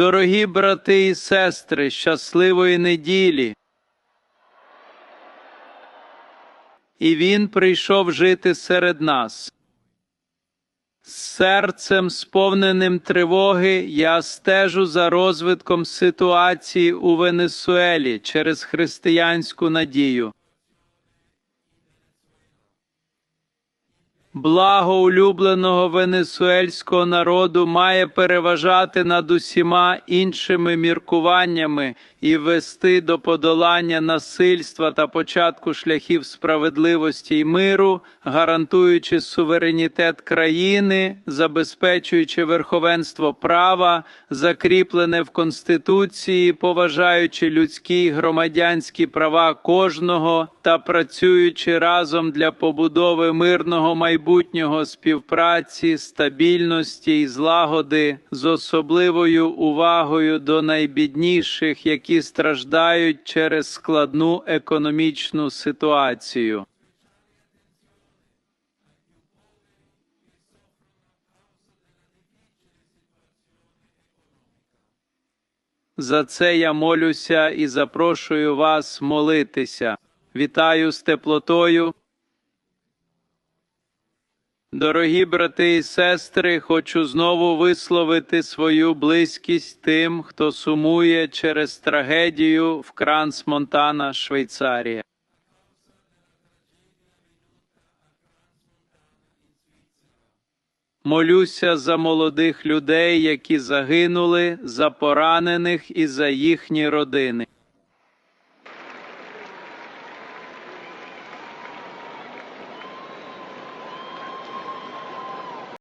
Дорогі брати і сестри, щасливої неділі. І він прийшов жити серед нас. З серцем, сповненим тривоги, я стежу за розвитком ситуації у Венесуелі через християнську надію. Благо улюбленого венесуельського народу має переважати над усіма іншими міркуваннями і вести до подолання насильства та початку шляхів справедливості й миру, гарантуючи суверенітет країни, забезпечуючи верховенство права, закріплене в Конституції, поважаючи людські й громадянські права кожного та працюючи разом для побудови мирного майбутнього співпраці, стабільності і злагоди з особливою увагою до найбідніших, які страждають через складну економічну ситуацію. За це я молюся і запрошую вас молитися. Вітаю з теплотою. Дорогі брати і сестри, хочу знову висловити свою близькість тим, хто сумує через трагедію в Кранс Монтана, Швейцарія. Молюся за молодих людей, які загинули, за поранених і за їхні родини.